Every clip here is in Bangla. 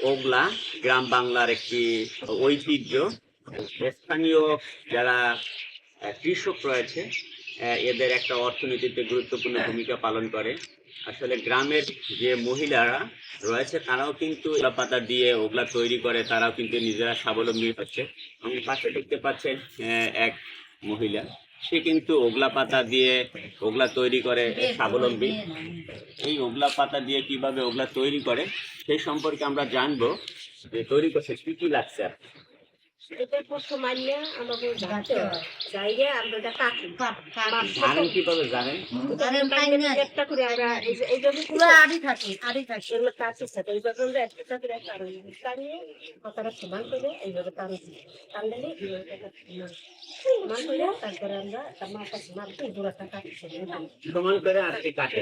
ওগলা গ্রাম বাংলার একটি ঐতিহ্য। স্থানীয় যারা কৃষক রয়েছে এদের একটা অর্থনীতিতে গুরুত্বপূর্ণ ভূমিকা পালন করে। আসলে গ্রামের যে মহিলারা রয়েছে তারাও কিন্তু পাতা দিয়ে ওগুলা তৈরি করে তারাও কিন্তু নিজেরা স্বাবলম্বী হচ্ছে। আমি পাশে দেখতে পাচ্ছেন আহ, এক মহিলা। সে কিন্তু ওগলা পাতা দিয়ে ওগলা তৈরি করে স্বাবলম্বী। এই ওগলা পাতা দিয়ে কীভাবে ওগলা তৈরি করে সেই সম্পর্কে আমরা জানব যে তৈরি করছে কি কি লাগছে আর এটা যাতে যাইয়ে আমরা এটা কাটি জানেন কীভাবে জানেন? একটা করে আমরা এই যে এইভাবে পুরো আড়ি থাকে আড়ি থাকে। এগুলো কাটছে সাথে এইভাবে আমরা একটা করে কাটিয়ে সমান করে এইভাবে টানছি টানলে সমান করে তারপরে আমরা মাথা সমান করে গোড়াটা কাটছি সমান করে আর কাটে।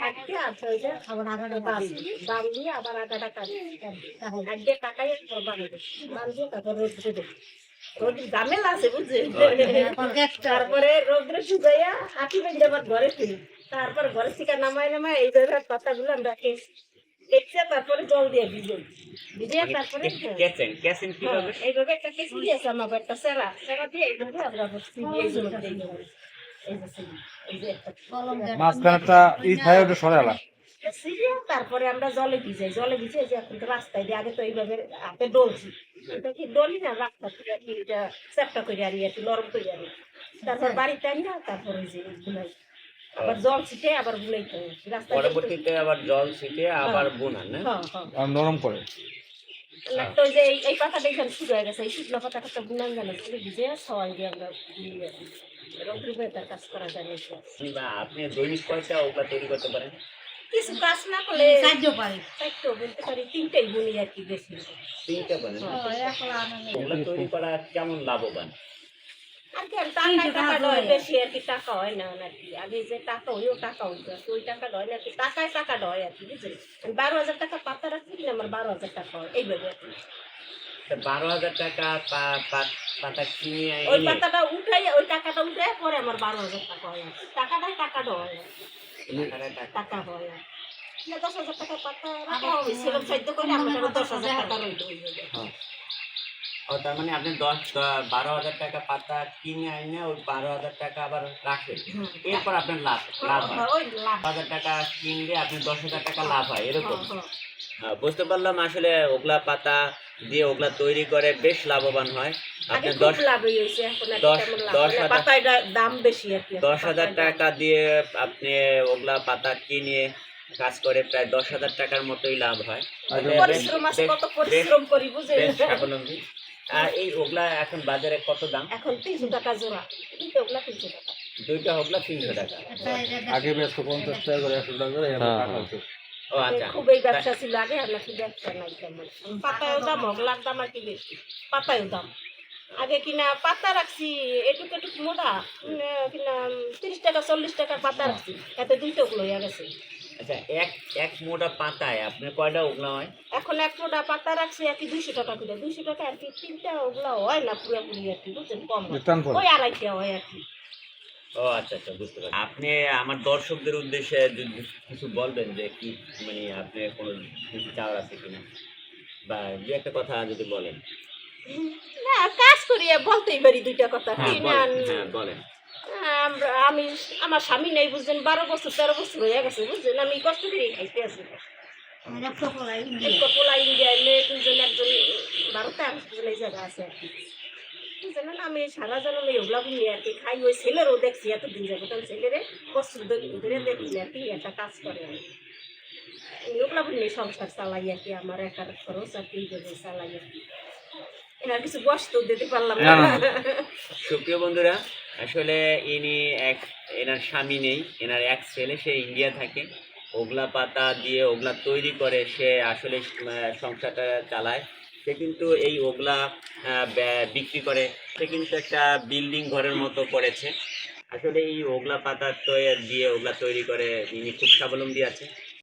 কাটতে আর ওই যে আবার আগাটা বাল বাল দিয়ে আবার আগাটা কাটি। আগে কাটাই দিয়ে তারপর ঝামেলা আছে বুঝছেন তারপরে রোদ্রে শুকাইয়া হাতি বেঁধে আবার ঘরে ফিরি। তারপর ঘরে থেকে নামাই নামাই এই ধরনের কথাগুলো আমরা দেখছে তারপরে জল দিয়ে ভিজে। ভিজিয়ে তারপরে কেসেন কেসেন হ্যাঁ, এইভাবে একটা কেসি দিয়েছে আমার একটা সেরা সেরা দিয়ে এইভাবে আমরা বসছি এই জন্য এই যে সিঁড়ি, এই যে একটা মাঝখানে একটা ই থাকে ওটা সরে আলা তারপরে আমরা জলে ভিজাই জলে ভিজে যে এখন তো রাস্তায় দিয়ে আগে তো এইভাবে হাতে ডলছি। এটা কি ডলি না রাস্তা থেকে কি এটা চ্যাপটা করে আর একটু নরম করে আনি। তারপর বাড়িতে আনি না তারপর ওই যে গুলাই। আবার জল ছিটে আবার গুলাইতে হয় পরবর্তীতে আবার জল ছিটে আবার না হ্যাঁ? হ্যাঁ আর নরম করে। তো যে এই- এই পাতাটা এখানে শুরু হয়ে গেছে। এই শুকনো পাতাটা একটা বুনান গেল ভিজে সবাই দিয়ে আমরা গুলিয়ে দিই। এরকম করে তার কাজ করা যায়। আপনি দৈনিক কয়টা ওগুলা তৈরি করতে পারেন? কিছু কাজ না করলে সাহায্য পারে চারটেও বলতে পারি তিনটেই বুনি আর কি বেশি। তিনটা তৈরি করা কেমন লাভবান? আর কি আর টাকা টাকা বেশি আর কি টাকা হয় না আর আগে যে টাকা ওইও টাকা হইতো। ওই টাকা নয় না আর কি টাকায় টাকা নয় আর কি বুঝলি? আমি বারো হাজার টাকা পাতা রাখছি কিনা আমার বারো হাজার টাকা হয় এইভাবে আর কি। বারো হাজার টাকা পাতা কিনে ওই পাতাটা উঠাই ওই টাকাটা উঠাই পরে আমার বারো হাজার টাকা হয় টাকাটাই টাকাটা হয় টাকা হয়। দশ হাজার টাকা দশ হাজার টাকা। ও তার মানে আপনি দশ বারো হাজার টাকা পাতা কিনে ওই বারো হাজার টাকা আবার রাখেন। এরপর আপনার লাভ লাভ হয়। ওই লাভ। হাজার টাকা কিনলে আপনি দশ হাজার টাকা লাভ হয় এরকম। হ্যাঁ, বুঝতে পারলাম আসলে ওগলা পাতা দিয়ে ওগলা তৈরি করে বেশ লাভবান হয়। দশ হয়। হাজার- পাতায় পাতায়। টাকা দিয়ে আপনি ওগলা পাতা কিনে কাজ করে প্রায় দশ হাজার টাকার মতোই লাভ হয়। স্বাবলম্বী। আর এই ওগলা এখন বাজারে কত দাম? এখন তিনশো টাকা জোড়া। দুটো ওগুলা তিনশো টাকা। দুইটা ওগলা তিনশো টাকা। আগে বেশ পঞ্চাশ টাকা করে একশো টাকা করে টাকা হচ্ছে। ও আচ্ছা। খুব এই ব্যবসা ছিল আগে আর নাকি ব্যবসা নাই তেমন। পাতায়ও দাম ওগুলার দাম আর কি বেশি। পাতায়ও দাম। আগে কিনা পাতা রাখছি এটুকু এটুকু মোটা কিনা তিরিশ টাকা চল্লিশ টাকার পাতা রাখছি এতে দুইটা ওগুলো হয়ে গেছে। আচ্ছা এক এক মোটা পাতায় আপনার কয়টা ওগলা হয়? এখন এক মোটা পাতা রাখছি আর কি দুইশো টাকা করে দুইশো টাকা আর কি তিনটা ওগুলো হয় না পুরোপুরি আর কি বুঝছেন? কম হয়। ওই আড়াইটা হয় আর কি। ও আচ্ছা আচ্ছা বুঝতে পারছি। আপনি আমার দর্শকদের উদ্দেশ্যে যদি কিছু বলবেন যে কি মানে আপনি কোনো কিছু চাওয়ার আছে কিনা? বা দু একটা কথা যদি বলেন। না কাজ করি আর বলতেই পারি দুইটা কথা। হ্যাঁ কি বলেন না হ্যাঁ বলেন। আমি আমার স্বামী নেই বুঝছেন বারো বছর তেরো বছর হয়ে গেছে বুঝছেন আমি কষ্ট করে খাইতে আছি। একটা পোলা দুজন একজন আমি দুজন এই জায়গা আছে আর কি বুঝছেন না আমি সারা জন্ম এগুলা বুঝি আর কি খাই ওই ছেলেরও দেখছি এতদিন যাব তখন ছেলেরে কষ্ট ধরে দেখি আর কি একটা কাজ করে আমি ওগুলা বুঝি সংসার চালাই আর কি আমার একার খরচ আর কি চালাই আর কি। এনার কিছু বস্তু দিতে পারলাম না, না না। সুপ্রিয় বন্ধুরা আসলে ইনি এক এনার স্বামী নেই এনার এক ছেলে সে ইন্ডিয়া থাকে। ওগলা পাতা দিয়ে ওগলা তৈরি করে সে আসলে সংসারটা চালায়। সে কিন্তু এই ওগলা আহ, বিক্রি করে। সে কিন্তু একটা বিল্ডিং ঘরের মতো করেছে। আসলে এই ওগলা পাতা তৈরি দিয়ে ওগলা তৈরি করে ইনি খুব স্বাবলম্বী আছে